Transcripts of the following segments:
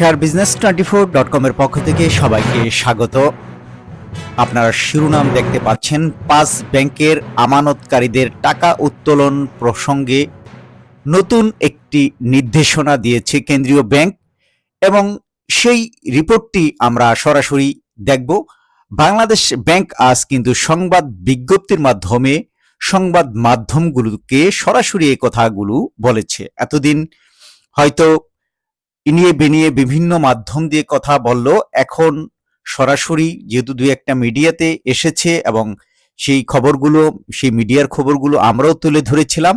Share business twenty four dot কমের পক্ষ থেকে সবাইকে স্বাগত। আপনারা শিরোনাম দেখতে পাচ্ছেন। পাঁচ ব্যাংকের আমানতকারীদের টাকা উত্তোলন প্রসঙ্গে নতুন একটি নির্দেশনা দিয়েছে কেন্দ্রীয় ব্যাংক এবং সেই রিপোর্টটি আমরা সরাসরি দেখব। বাংলাদেশ ব্যাংক আজ কিন্তু সংবাদ বিজ্ঞপ্তির মাধ্যমে সংবাদ মাধ্যমগুলোকে সরাসরি এই কথাগুলো বলেছে। এতদিন হয়তো ইনিয়ে বেনিয়ে বিভিন্ন মাধ্যম দিয়ে কথা বলল। এখন সরাসরি যেহেতু দুই একটা মিডিয়াতে এসেছে এবং সেই খবরগুলো, সেই মিডিয়ার খবরগুলো আমরাও তুলে ধরেছিলাম।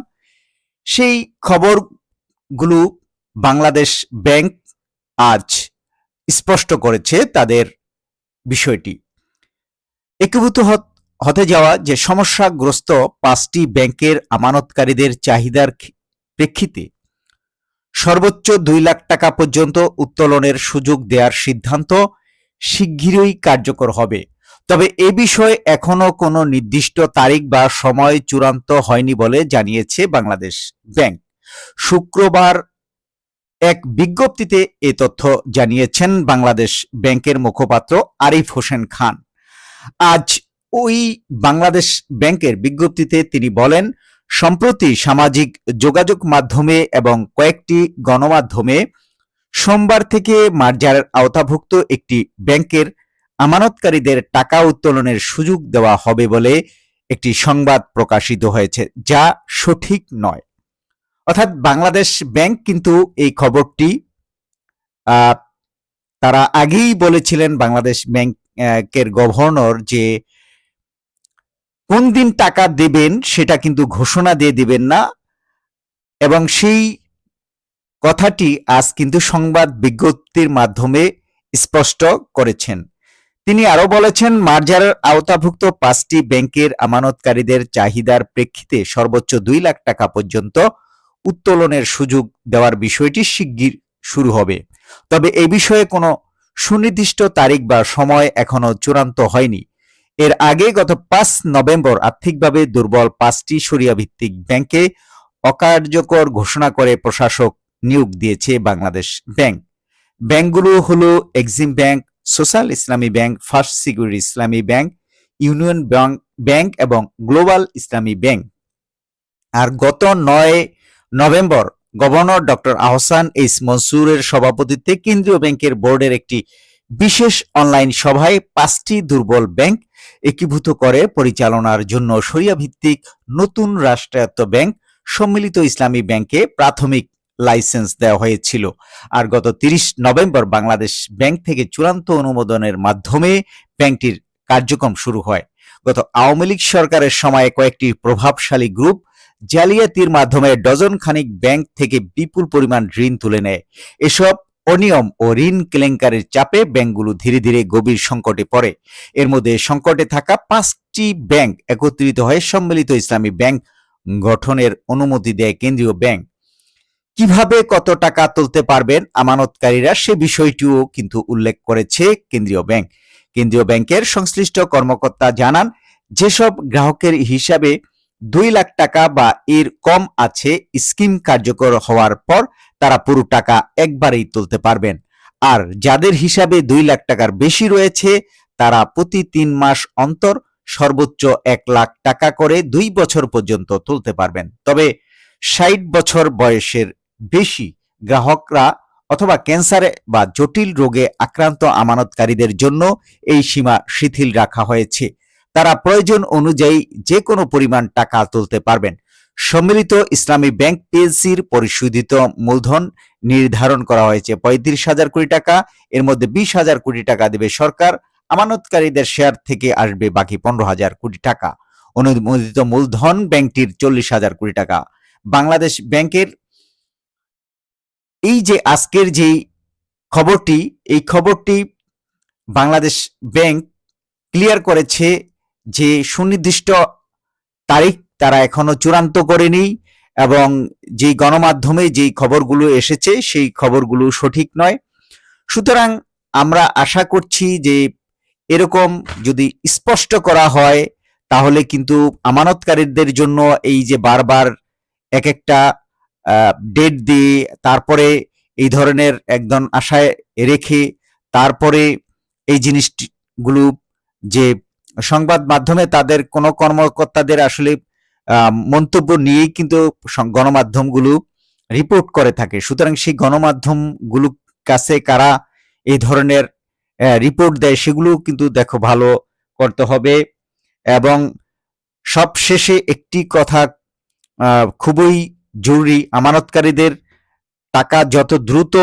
সেই খবরগুলো বাংলাদেশ ব্যাংক আজ স্পষ্ট করেছে তাদের বিষয়টি। একীভূত হতে যাওয়া যে সমস্যাগ্রস্ত পাঁচটি ব্যাংকের আমানতকারীদের চাহিদার প্রেক্ষিতে সর্বোচ্চ দুই লাখ টাকা পর্যন্ত উত্তোলনের সুযোগ দেওয়ার সিদ্ধান্ত শিগগিরই কার্যকর হবে। তবে এ বিষয়ে এখনও কোনো নির্দিষ্ট তারিখ বা সময় চূড়ান্ত হয়নি বলে জানিয়েছে বাংলাদেশ ব্যাংক। শুক্রবার এক বিজ্ঞপ্তিতে এ তথ্য জানিয়েছেন বাংলাদেশ ব্যাংকের মুখপাত্র আরিফ হোসেন খান। আজ ওই বাংলাদেশ ব্যাংকের বিজ্ঞপ্তিতে তিনি বলেন সম্প্রতি সামাজিক যোগাযোগ মাধ্যমে এবং কয়েকটি গণমাধ্যমে সোমবার থেকে মার্জারের আওতাভুক্ত একটি ব্যাংকের আমানতকারীদের টাকা উত্তোলনের সুযোগ দেওয়া হবে বলে একটি সংবাদ প্রকাশিত হয়েছে, যা সঠিক নয়। অর্থাৎ বাংলাদেশ ব্যাংক কিন্তু এই খবরটি তারা আগেই বলেছিলেন বাংলাদেশ ব্যাংকের গভর্নর যে কোন দিন টাকা দেবেন সেটা কিন্তু ঘোষণা দিয়ে দিবেন না। এবং সেই কথাটি আজ কিন্তু সংবাদ বিজ্ঞপ্তির মাধ্যমে স্পষ্ট করেছেন। তিনি আরও বলেছেন মার্জারের আওতাভুক্ত পাঁচটি ব্যাংকের আমানতকারীদের চাহিদার প্রেক্ষিতে সর্বোচ্চ দুই লাখ টাকা পর্যন্ত উত্তোলনের সুযোগ দেওয়ার বিষয়টি শিগগির শুরু হবে। তবে এ বিষয়ে কোনো সুনির্দিষ্ট তারিখ বা সময় এখনও চূড়ান্ত হয়নি। এর আগে গত পাঁচ নভেম্বর আর্থিকভাবে দুর্বল পাঁচটি সরিয়া ভিত্তিক ব্যাংকে অকার্যকর ঘোষণা করে প্রশাসক নিয়োগ দিয়েছে বাংলাদেশ ব্যাংক। ব্যাংকগুলো হলো Exim bank, social Islami bank, first security Islami bank, union bank bank এবং গ্লোবাল ইসলামী ব্যাংক। আর গত নয় November governor doctor Ahsan H মনসুরের সভাপতিত্বে কেন্দ্রীয় ব্যাংকের বোর্ডের একটি বিশেষ অনলাইন সভায় পাঁচটি দুর্বল ব্যাংক একীভূত করে পরিচালনার জন্য সরিয়া ভিত্তিক নতুন রাষ্ট্রায়ত্ত ব্যাংক সম্মিলিত ইসলামী ব্যাংকে প্রাথমিক লাইসেন্স দেওয়া হয়েছিল। আর গত তিরিশ নভেম্বর বাংলাদেশ ব্যাংক থেকে চূড়ান্ত অনুমোদনের মাধ্যমে ব্যাংকটির কার্যক্রম শুরু হয়। গত আওয়ামী লীগ সরকারের সময়ে কয়েকটি প্রভাবশালী গ্রুপ জালিয়াতির মাধ্যমে ডজন খানিক ব্যাংক থেকে বিপুল পরিমাণ ঋণ তুলে নেয়। এসব অনিয়ম ও ঋণ কেলেঙ্কারির চাপে ব্যাংকগুলো ধীরে ধীরে গভীর সংকটে পড়ে। এর মধ্যে সংকটে থাকা পাঁচটি ব্যাংক একত্রিত হয়ে সম্মিলিত ইসলামী ব্যাংক গঠনের অনুমতি দেয় কেন্দ্রীয় ব্যাংক। কীভাবে কত টাকা তুলতে পারবেন আমানতকারীরা সে বিষয়টিও কিন্তু উল্লেখ করেছে কেন্দ্রীয় ব্যাংক। কেন্দ্রীয় ব্যাংকের সংশ্লিষ্ট কর্মকর্তা জানান, যেসব গ্রাহকের হিসাবে দুই লাখ টাকা বা এর কম আছে স্কিম কার্যকর হওয়ার পর তারা পুরো টাকা একবারেই তুলতে পারবেন। আর যাদের হিসাবে দুই লাখ টাকার বেশি রয়েছে, তারা প্রতি তিন মাস অন্তর সর্বোচ্চ এক লাখ টাকা করে দুই বছর পর্যন্ত তুলতে পারবেন। তবে ষাট বছর বয়সের বেশি গ্রাহকরা অথবা ক্যান্সারে বা জটিল রোগে আক্রান্ত আমানতকারীদের জন্য এই সীমা শিথিল রাখা হয়েছে। তারা প্রয়োজন অনুযায়ী যে কোনো পরিমাণ টাকা তুলতে পারবেন। সম্মিলিত ইসলামী ব্যাংক পিএলসির পরিশোধিত মূলধন নির্ধারণ করা হয়েছে পঁয়ত্রিশ হাজার কোটি টাকা, এর মধ্যে বিশ হাজার কোটি টাকা দেবে সরকার, আমানতকারীদের শেয়ার থেকে আসবে বাকি পনেরো হাজার কোটি টাকা। অনুমোদিত মূলধন ব্যাংকটির চল্লিশ হাজার কোটি টাকা। বাংলাদেশ ব্যাংকের এই যে আজকের যেই খবরটি, এই খবরটি বাংলাদেশ ব্যাংক ক্লিয়ার করেছে যে সুনির্দিষ্ট তারিখ তারা এখনও চূড়ান্ত করেনি এবং যেই গণমাধ্যমে যেই খবরগুলো এসেছে সেই খবরগুলো সঠিক নয়। সুতরাং আমরা আশা করছি যে এরকম যদি স্পষ্ট করা হয়, তাহলে কিন্তু আমানতকারীদের জন্য এই যে বারবার এক একটা ডেট দিয়ে তারপরে এই ধরনের একদম আশায় রেখে তারপরে এই জিনিসগুলো যে সংবাদ মাধ্যমে তাদের কোনো কর্মকর্তাদের আসলে মন্তব্য নিয়েই কিন্তু গণমাধ্যমগুলো রিপোর্ট করে থাকে। সুতরাং সেই গণমাধ্যমগুলো কাছে কারা এই ধরনের রিপোর্ট দেয় সেগুলো কিন্তু দেখো ভালো করতে হবে। এবং সবশেষে একটি কথা খুবই জরুরি, আমানতকারীদের টাকা যত দ্রুত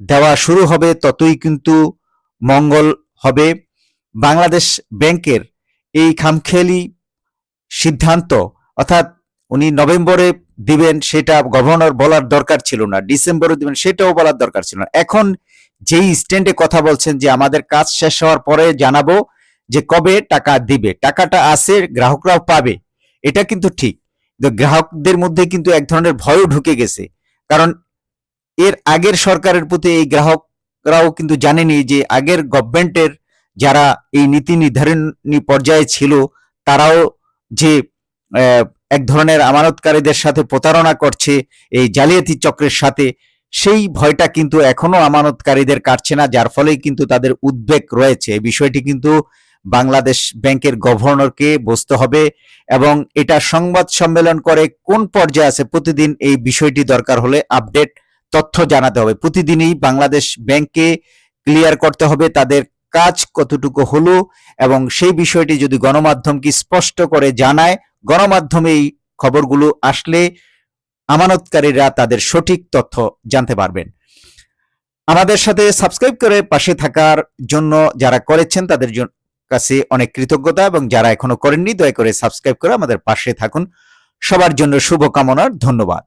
দেওয়া শুরু হবে ততই কিন্তু মঙ্গল হবে। বাংলাদেশ ব্যাংকের এই খামখেয়ালি সিদ্ধান্ত, অর্থাৎ উনি নভেম্বরে দিবেন সেটা গভর্নর বলার দরকার ছিল না, ডিসেম্বরে দিবেন সেটাও বলার দরকার ছিল না। এখন যেই স্ট্যান্ডে কথা বলছেন যে আমাদের কাজ শেষ হওয়ার পরে জানাব যে কবে টাকা দিবে, টাকাটা আছে, গ্রাহকরাও পাবে, এটা কিন্তু ঠিক। গ্রাহকদের মধ্যে কিন্তু এক ধরনের ভয়ও ঢুকে গেছে। কারণ এর আগের সরকারের প্রতি এই গ্রাহকরাও কিন্তু জানেনি যে আগের গভর্নমেন্টের যারা এই নীতি নির্ধারণী পর্যায়ে ছিল, তারাও যে এক ধরনের আমানতকারীদের সাথে প্রতারণা করছে, এই জালিয়াতি চক্রের সাথে, সেই ভয়টা কিন্তু এখনও আমানতকারীদের কাটছে না, যার ফলেই কিন্তু তাদের উদ্বেগ রয়েছে। এই বিষয়টি কিন্তু বাংলাদেশ ব্যাংকের গভর্নরকে বুঝতে হবে এবং এটা সংবাদ সম্মেলন করে কোন পর্যায়ে আছে প্রতিদিন এই বিষয়টি দরকার হলে আপডেট, তথ্য জানাতে হবে। প্রতিদিনই বাংলাদেশ ব্যাংকে ক্লিয়ার করতে হবে তাদের কাজ কতটুকু হলো এবং সেই বিষয়টি যদি গণমাধ্যমকে স্পষ্ট করে জানায় গণমাধ্যমে এই খবরগুলো আসলে আমানতকারীরা তাদের সঠিক তথ্য জানতে পারবেন। আমাদের সাথে সাবস্ক্রাইব করে পাশে থাকার জন্য যারা করেছেন তাদের কাছে অনেক কৃতজ্ঞতা এবং যারা এখনও করেননি দয়া করে সাবস্ক্রাইব করে আমাদের পাশে থাকুন। সবার জন্য শুভকামনার ধন্যবাদ।